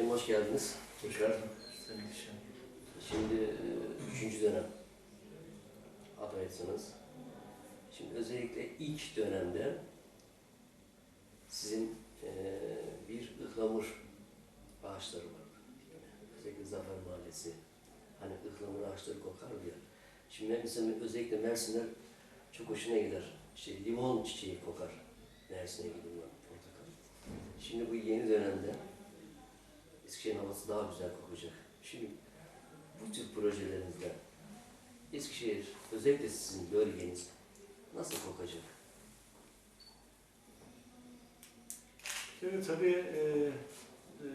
Başkanım hoş geldiniz. Tekrar. Şimdi e, üçüncü dönem adaysınız. Şimdi özellikle ilk dönemde sizin e, bir ıhlamur ağaçları vardı. Özellikle Zafer Mahallesi. Hani ıhlamur ağaçları kokar ya. Şimdi mesela özellikle Mersinler çok hoşuna gider. İşte limon çiçeği kokar. Mersin'e gidiyorlar portakal. Şimdi bu yeni dönemde Eskişehir'in havası daha güzel kokacak. Şimdi bu tür projelerinizde Eskişehir, özellikle sizin bölgeniz nasıl kokacak? Şimdi tabii e, e,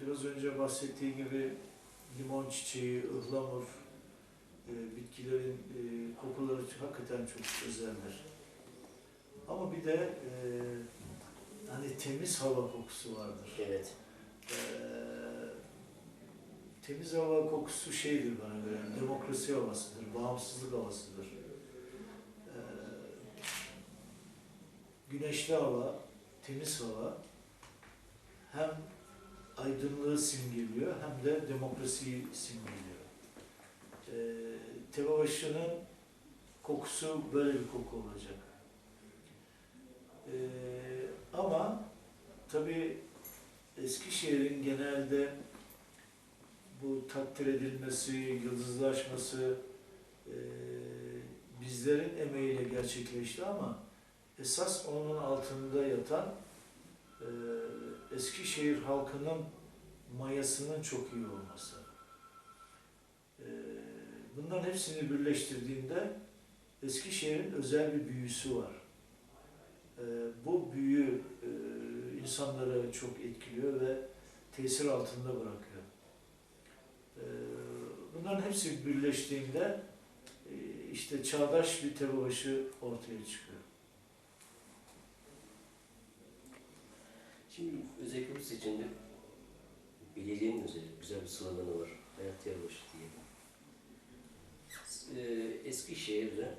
biraz önce bahsettiğim gibi limon çiçeği, ıhlamur, e, bitkilerin e, kokuları hakikaten çok özeldir. Ama bir de e, hani temiz hava kokusu vardır. Evet. E, temiz hava kokusu şeydir bana göre, demokrasi havasıdır, bağımsızlık havasıdır. E, güneşli hava, temiz hava hem aydınlığı simgeliyor hem de demokrasiyi simgeliyor. E, Tevabaşı'nın kokusu böyle bir koku olacak. E, ama tabii Eskişehir'in genelde bu takdir edilmesi, yıldızlaşması e, bizlerin emeğiyle gerçekleşti ama esas onun altında yatan e, Eskişehir halkının mayasının çok iyi olması. E, bunların hepsini birleştirdiğinde Eskişehir'in özel bir büyüsü var. E, bu büyü e, insanları çok etkiliyor ve tesir altında bırakıyor. Bunların hepsi birleştiğinde e, işte çağdaş bir tebabaşı ortaya çıkıyor. Şimdi özellikle bu seçimde belediyenin özellikle güzel bir sloganı var. Hayat Yarbaşı diye. Ee, Eskişehir'de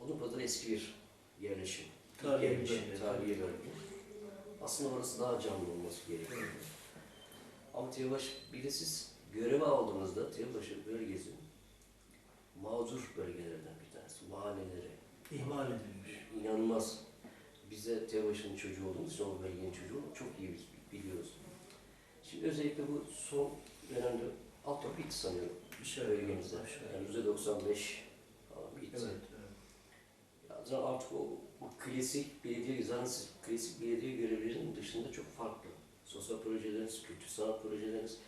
onun kadar eski bir yerleşim. Tarihi yerleşim, tarihi bölge. Aslında orası daha canlı olması gerekiyor. Ama Tiyabaş bir görevi aldığınızda Tiyabaşı bölgesi mağdur bölgelerden bir tanesi. Mahalleleri, İhmal edilmiş. inanılmaz. Biz de Teobaşı'nın çocuğu olduğumuz için o bölgenin çocuğu çok iyi biliyoruz. Şimdi özellikle bu son dönemde altyapı bitti sanıyorum Aşağı bölgemizde. aşağı. Yani yüzde 95 falan bitti. Evet, evet. Ya zaten artık o, o klasik belediye, zaten klasik belediye görevlerinin dışında çok farklı. Sosyal projeleriniz, kültür sanat projeleriniz.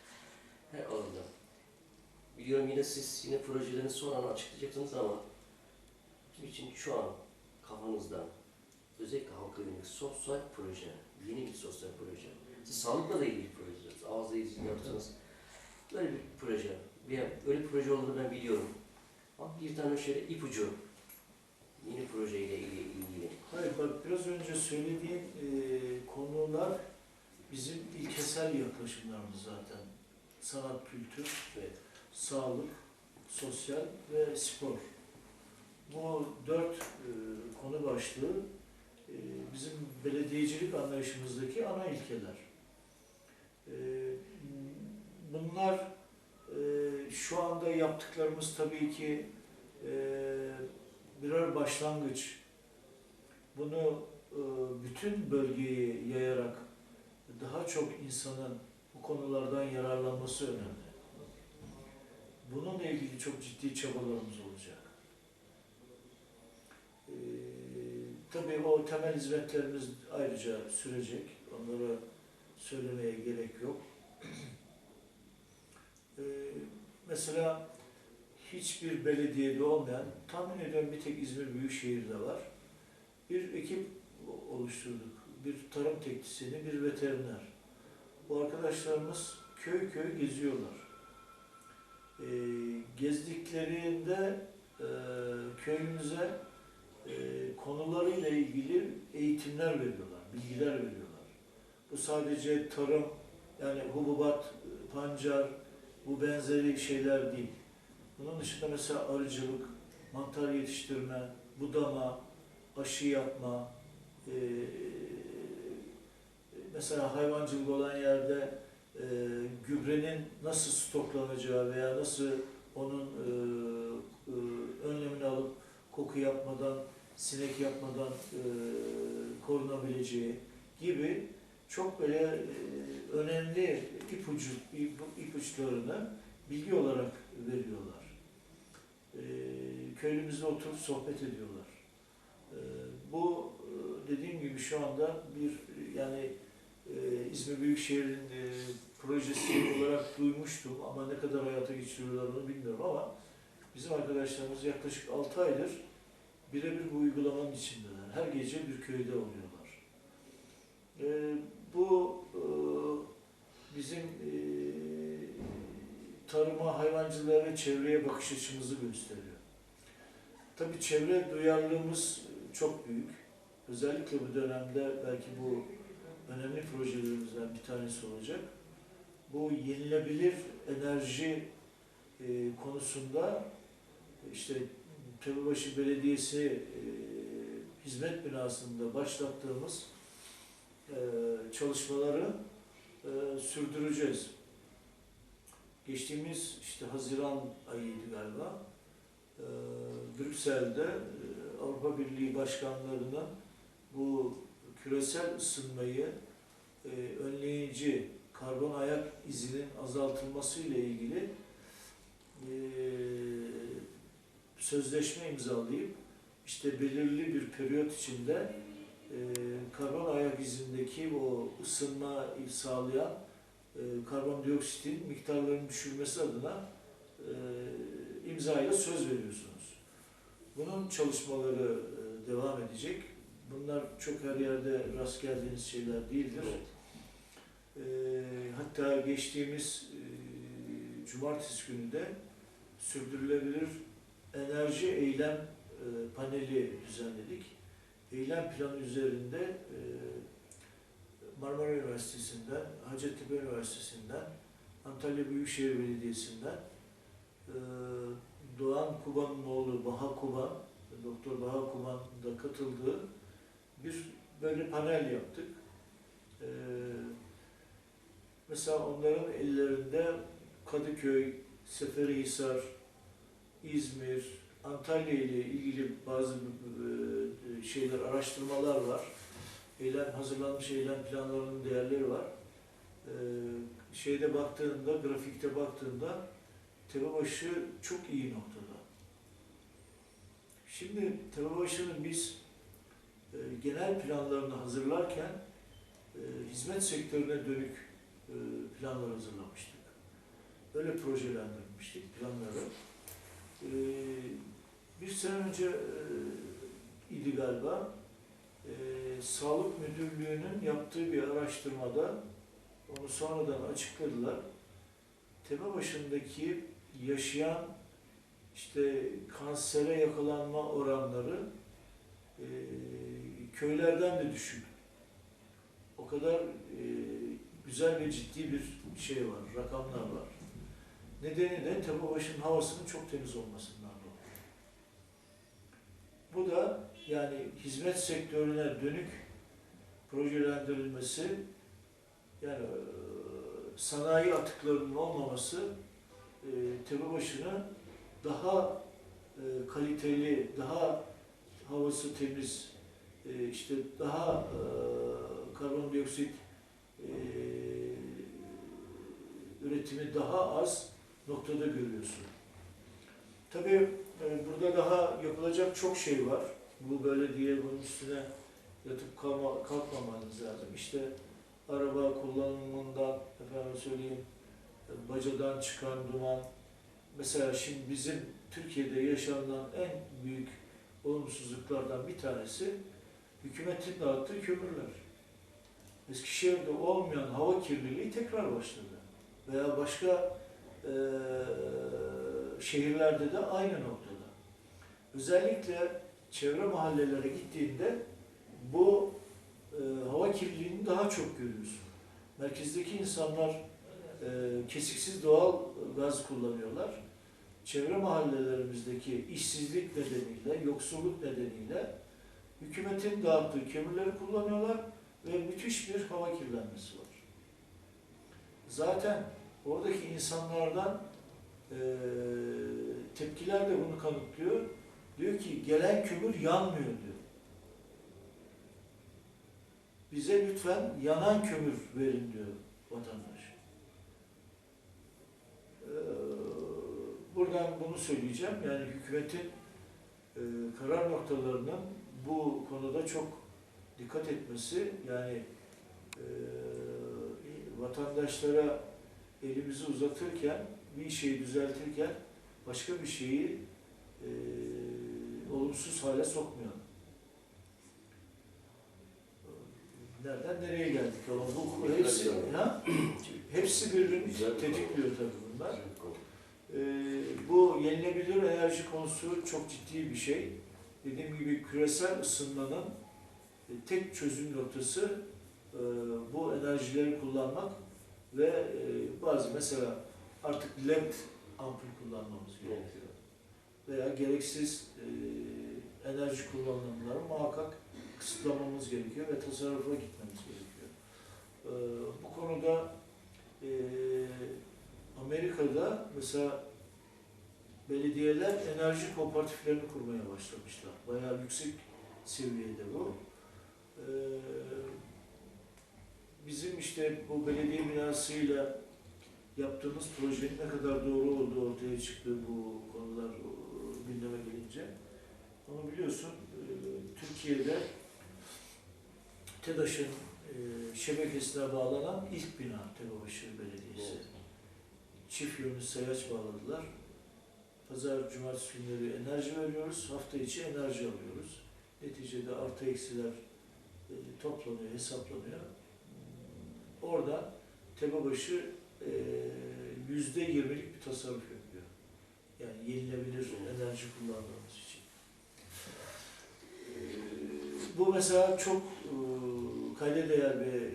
Biliyorum yine siz yine projelerinizi sonra açıklayacaksınız ama bizim için şu an kafanızda özellikle halka yönelik sosyal proje, yeni bir sosyal proje. Siz sağlıkla da ilgili projeleriniz, ağızla ilgili yaptınız. Böyle bir proje, bir, öyle bir proje olduğunu ben biliyorum. Ama bir tane şöyle ipucu, yeni projeyle ilgili. ilgili. Hayır bak biraz önce söylediğin e, konular bizim ilkesel yaklaşımlarımız zaten. Sanat, kültür, Evet. Sağlık, sosyal ve spor. Bu dört e, konu başlığı e, bizim belediyecilik anlayışımızdaki ana ilkeler. E, bunlar e, şu anda yaptıklarımız tabii ki e, birer başlangıç. Bunu e, bütün bölgeye yayarak daha çok insanın bu konulardan yararlanması önemli. İlgili çok ciddi çabalarımız olacak. Ee, tabii o temel hizmetlerimiz ayrıca sürecek. Onları söylemeye gerek yok. Ee, mesela hiçbir belediyede olmayan, tahmin ediyorum bir tek İzmir Büyükşehir'de var. Bir ekip oluşturduk. Bir tarım teknisyeni, bir veteriner. Bu arkadaşlarımız köy köy geziyorlar. Gezdiklerinde e, köyümüze e, konularıyla ilgili eğitimler veriyorlar, bilgiler veriyorlar. Bu sadece tarım, yani hububat, pancar, bu benzeri şeyler değil. Bunun dışında mesela arıcılık, mantar yetiştirme, budama, aşı yapma, e, mesela hayvancılık olan yerde e, nasıl stoklanacağı veya nasıl onun e, e, önlemini alıp koku yapmadan, sinek yapmadan e, korunabileceği gibi çok böyle e, önemli ipucu ip- ipuçlarını bilgi olarak veriyorlar. E, köylümüzde oturup sohbet ediyorlar. E, bu e, dediğim gibi şu anda bir yani e, İzmir Büyükşehir'in e, projesi olarak duymuştum ama ne kadar hayata geçiriyorlar onu bilmiyorum ama bizim arkadaşlarımız yaklaşık 6 aydır birebir bu uygulamanın içindeler. Her gece bir köyde oluyorlar. E, bu e, bizim e, tarıma, hayvancılığa ve çevreye bakış açımızı gösteriyor. Tabii çevre duyarlılığımız çok büyük. Özellikle bu dönemde belki bu önemli projelerimizden bir tanesi olacak. Bu yenilebilir enerji e, konusunda işte Tepebaşı Belediyesi e, hizmet binasında başlattığımız e, çalışmaları e, sürdüreceğiz. Geçtiğimiz işte Haziran ayıydı galiba. E, Brüksel'de e, Avrupa Birliği başkanlarının bu küresel ısınmayı e, önleyici karbon ayak izinin azaltılması ile ilgili e, sözleşme imzalayıp işte belirli bir periyot içinde e, karbon ayak izindeki o ısınmayı sağlayan e, karbondioksitin miktarlarının düşürmesi adına e, imzayla söz veriyorsunuz. Bunun çalışmaları e, devam edecek. Bunlar çok her yerde rast geldiğiniz şeyler değildir. Evet. E, hatta geçtiğimiz e, cumartesi günü de sürdürülebilir enerji eylem e, paneli düzenledik. Eylem planı üzerinde e, Marmara Üniversitesi'nden, Hacettepe Üniversitesi'nden, Antalya Büyükşehir Belediyesi'nden, e, Doğan Kuban'ın oğlu Baha Kuban, Doktor Baha Kuban da katıldığı bir böyle panel yaptık. E, mesela onların ellerinde Kadıköy, Seferihisar, İzmir, Antalya ile ilgili bazı e, şeyler, araştırmalar var. Eylem, hazırlanmış eylem planlarının değerleri var. E, şeyde baktığında, grafikte baktığında Tepebaşı çok iyi noktada. Şimdi Tepebaşı'nın biz e, genel planlarını hazırlarken hizmet sektörüne dönük e, planlar hazırlamıştık. Öyle projelendirmiştik planları. E, bir sene önce e, idi galiba e, Sağlık Müdürlüğü'nün yaptığı bir araştırmada onu sonradan açıkladılar. Tepebaşı'ndaki yaşayan işte kansere yakalanma oranları e, köylerden de düşük. O kadar e, güzel ve ciddi bir şey var, rakamlar var. Nedeni de Tepebaşı'nın havasının çok temiz olmasından dolayı. Bu da yani hizmet sektörüne dönük projelendirilmesi yani sanayi atıklarının olmaması e, Tepebaşı'nı daha kaliteli, daha havası temiz, işte daha e, karbondioksit e, üretimi daha az noktada görüyorsun. Tabii e, burada daha yapılacak çok şey var. Bu böyle diye bunun üstüne yatıp kalma, kalkmamanız lazım. İşte araba kullanımından, efendim söyleyeyim, e, bacadan çıkan duman. Mesela şimdi bizim Türkiye'de yaşanılan en büyük olumsuzluklardan bir tanesi hükümetin dağıttığı kömürler. Eskişehir'de olmayan hava kirliliği tekrar başladı. Veya başka e, şehirlerde de aynı noktada. Özellikle çevre mahallelere gittiğinde bu e, hava kirliliğini daha çok görüyorsun. Merkezdeki insanlar e, kesiksiz doğal gaz kullanıyorlar. Çevre mahallelerimizdeki işsizlik nedeniyle, yoksulluk nedeniyle hükümetin dağıttığı kömürleri kullanıyorlar ve müthiş bir hava kirlenmesi var. Zaten oradaki insanlardan e, tepkiler de bunu kanıtlıyor. Diyor ki gelen kömür yanmıyor diyor. Bize lütfen yanan kömür verin diyor vatandaş. Ee, Buradan bunu söyleyeceğim. Yani hükümetin e, karar noktalarının bu konuda çok dikkat etmesi yani e, vatandaşlara elimizi uzatırken bir şeyi düzeltirken başka bir şeyi e, olumsuz hale sokmayalım. Nereden nereye geldik ama bu hepsi, ha? hepsi birbirini tetikliyor tabii bunlar. Ee, bu yenilebilir enerji konusu çok ciddi bir şey. Dediğim gibi küresel ısınmanın e, tek çözüm noktası e, bu enerjileri kullanmak ve e, bazı mesela artık led ampul kullanmamız gerekiyor. Veya gereksiz e, enerji kullanımları muhakkak kısıtlamamız gerekiyor ve tasarrufa gitmemiz gerekiyor. E, bu konuda e, Amerika'da mesela belediyeler enerji kooperatiflerini kurmaya başlamışlar. Bayağı yüksek seviyede bu. Ee, bizim işte bu belediye binasıyla yaptığımız projenin ne kadar doğru olduğu ortaya çıktı bu konular gündeme gelince. Onu biliyorsun e, Türkiye'de TEDAŞ'ın e, şebekesine bağlanan ilk bina Tepebaşı Belediyesi Evet. çift yönlü sayaç bağladılar. Pazar, cumartesi günleri enerji veriyoruz, hafta içi enerji alıyoruz. Neticede artı eksiler e, toplanıyor, hesaplanıyor. Orada Tepebaşı e, yüzde yirmilik bir tasarruf yapıyor. Yani yenilebilir enerji kullandığımız için. Bu mesela çok e, kayda değer bir e,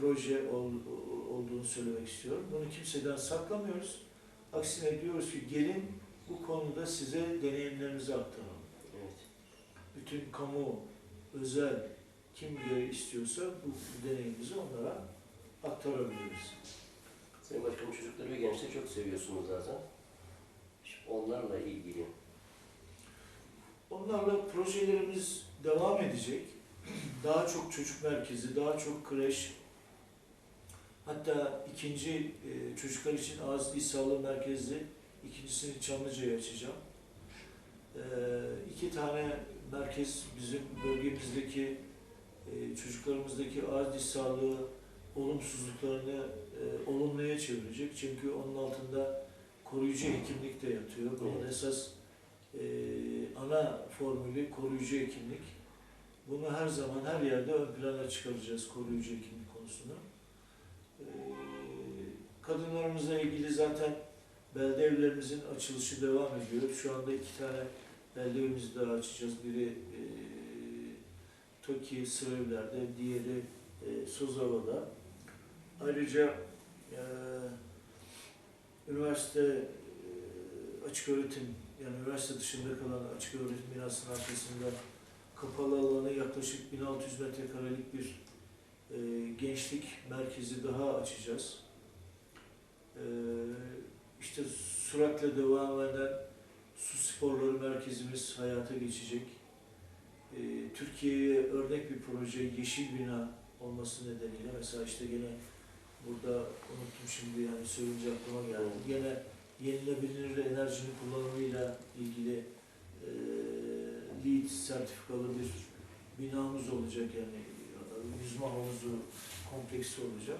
proje ol- olduğunu söylemek istiyorum. Bunu kimseden saklamıyoruz. Aksine diyoruz ki gelin bu konuda size deneyimlerimizi aktaralım. Evet. Bütün kamu, özel kim istiyorsa bu deneyimimizi onlara aktarabiliriz. Sayın Başkanım çocukları ve gençleri çok seviyorsunuz zaten. Onlarla ilgili. Onlarla projelerimiz devam edecek. Daha çok çocuk merkezi, daha çok kreş, hatta ikinci e, çocuklar için ağız dil sağlığı merkezi, ikincisini Çamlıca'ya açacağım. E, iki tane merkez bizim bölgemizdeki e, çocuklarımızdaki ağız dil sağlığı olumsuzluklarını e, olumluya çevirecek. Çünkü onun altında koruyucu hekimlik de yatıyor. Bunun Evet. esas e, ana formülü koruyucu hekimlik. Bunu her zaman her yerde ön plana çıkaracağız koruyucu hekimlik konusunu. E, kadınlarımızla ilgili zaten belde evlerimizin açılışı devam ediyor. Şu anda iki tane belde evimizi daha açacağız. Biri e, TOKİ Sırevler'de, diğeri e, Sozova'da. Ayrıca e, üniversite e, açık öğretim yani üniversite dışında kalan açık öğretim binasının arkasında kapalı alanı yaklaşık 1600 metrekarelik bir e, gençlik merkezi daha açacağız. E, işte süratle devam eden su sporları merkezimiz hayata geçecek. E, Türkiye'ye örnek bir proje Yeşil Bina olması nedeniyle mesela işte gene burada unuttum şimdi yani söyleyince aklıma geldi. Gene yenilebilir enerjinin kullanımıyla ilgili e, LEED sertifikalı bir binamız olacak yani yüzme havuzu kompleksi olacak.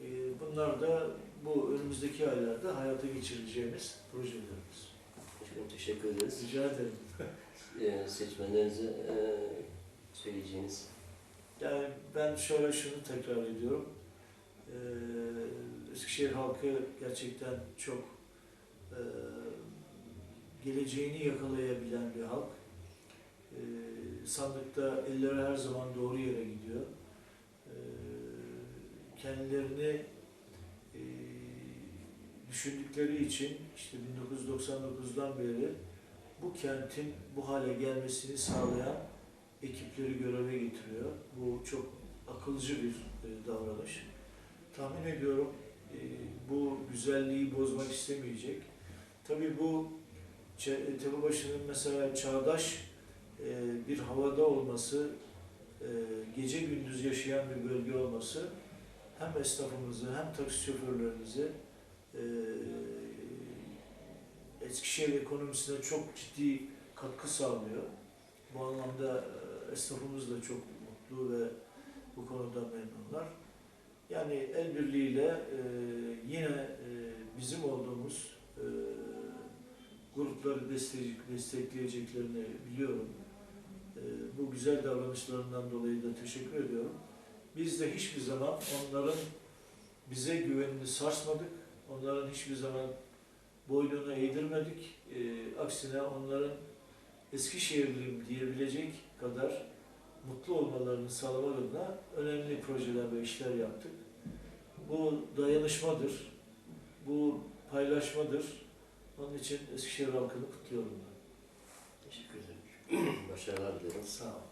E, bunlar da bu önümüzdeki aylarda hayata geçireceğimiz projelerimiz. Başkanım teşekkür ederiz. Rica ederim. Ee, seçmenlerinize e, söyleyeceğiniz Yani ben şöyle şunu tekrar ediyorum. Ee, Eskişehir halkı gerçekten çok e, geleceğini yakalayabilen bir halk. Ee, sandıkta elleri her zaman doğru yere gidiyor. Ee, kendilerini e, düşündükleri için işte 1999'dan beri bu kentin bu hale gelmesini sağlayan ekipleri göreve getiriyor. Bu çok akılcı bir e, davranış. Tahmin ediyorum e, bu güzelliği bozmak istemeyecek. Tabii bu Çe- Tepebaşı'nın mesela çağdaş e, bir havada olması, e, gece gündüz yaşayan bir bölge olması hem esnafımızı hem taksi şoförlerimizi e, Eskişehir ekonomisine çok ciddi katkı sağlıyor. Bu anlamda e, esnafımız da çok mutlu ve bu konuda memnunlar. Yani el birliğiyle e, yine e, bizim olduğumuz e, grupları destek, destekleyeceklerini biliyorum. E, bu güzel davranışlarından dolayı da teşekkür ediyorum. Biz de hiçbir zaman onların bize güvenini sarsmadık. Onların hiçbir zaman boynunu eğdirmedik. E, aksine onların Eskişehirliyim diyebilecek kadar mutlu olmalarını sağlamak adına önemli projeler ve işler yaptık. Bu dayanışmadır, bu paylaşmadır. Onun için Eskişehir halkını kutluyorum ben. Teşekkür ederim. Başarılar dilerim. Sağ olun.